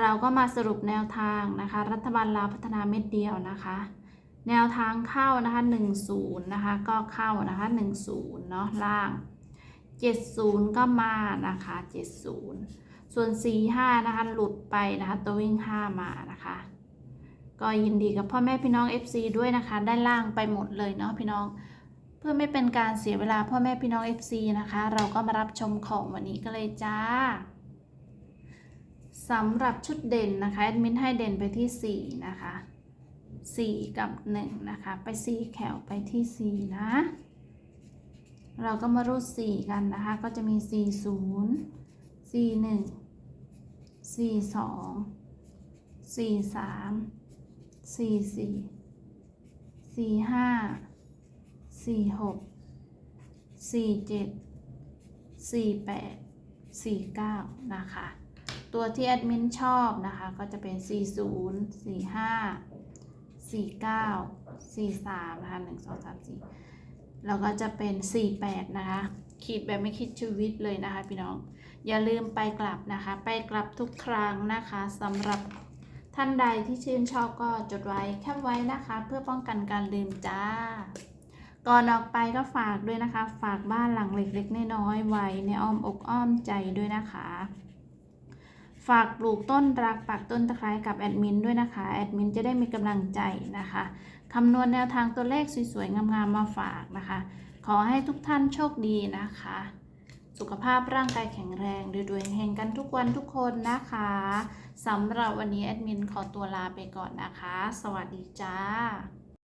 เราก็มาสรุปแนวทางนะคะ รัฐบาลลาวพัฒนาเม็ดเดียวนะคะ แนวทางเข้านะคะ10นะคะก็เข้านะคะ10เนาะล่าง 70 ก็มานะคะ 70 ส่วน 45นะคะหลุดไปนะคะตัววิ่ง 5 มานะคะ ก็ยินดีกับพ่อแม่พี่น้อง FC ด้วยนะคะได้ล่างไปหมดเลยเนาะพี่น้องเพื่อไม่เป็นการเสียเวลาพ่อแม่พี่น้อง FC นะคะ เราก็มารับชมของวันนี้กันเลยจ้า สำหรับชุดเด่นนะคะแอดมินให้เด่นไปที่ 4 นะคะ 4 กับ 1 นะคะ ไป 4 แขวไปที่ 4 นะ เราก็มารูด 4 กันนะคะ ก็จะมี 4 0 4 1 4 2 4 3 4 4 4 5 4 6 4 7 4 8 4 9 นะคะ ตัวที่แอดมินชอบนะคะ ก็จะเป็น 40 45 49 43 นะคะ 1 2 3 4 แล้วก็จะเป็น 48 นะคะ ขีดแบบไม่คิดชีวิตเลยนะคะพี่น้อง อย่าลืมไปกลับนะคะ ไปกลับทุกครั้งนะคะสำหรับท่านใดที่ชื่นชอบก็จดไว้แคปไว้นะคะ เพื่อป้องกันการลืมจ้า ก่อนออกไปก็ฝากด้วยนะคะ ฝากบ้านหลังเล็กๆน้อยๆไว้ในอ้อมอกอ้อมใจด้วยนะคะ ฝากปลูกต้นรักปักต้นตะไคร้กับแอดมินด้วยนะคะ แอดมินจะได้มีกำลังใจนะคะคำนวณแนวทางตัวเลขสวยๆ งามๆ มาฝากนะคะ ขอให้ทุกท่านโชคดีนะคะ สุขภาพร่างกายแข็งแรงรวยๆเฮงกันทุกวันทุกคนนะคะสำหรับวันนี้แอดมินขอตัวลาไปก่อนนะคะ สวัสดีจ้า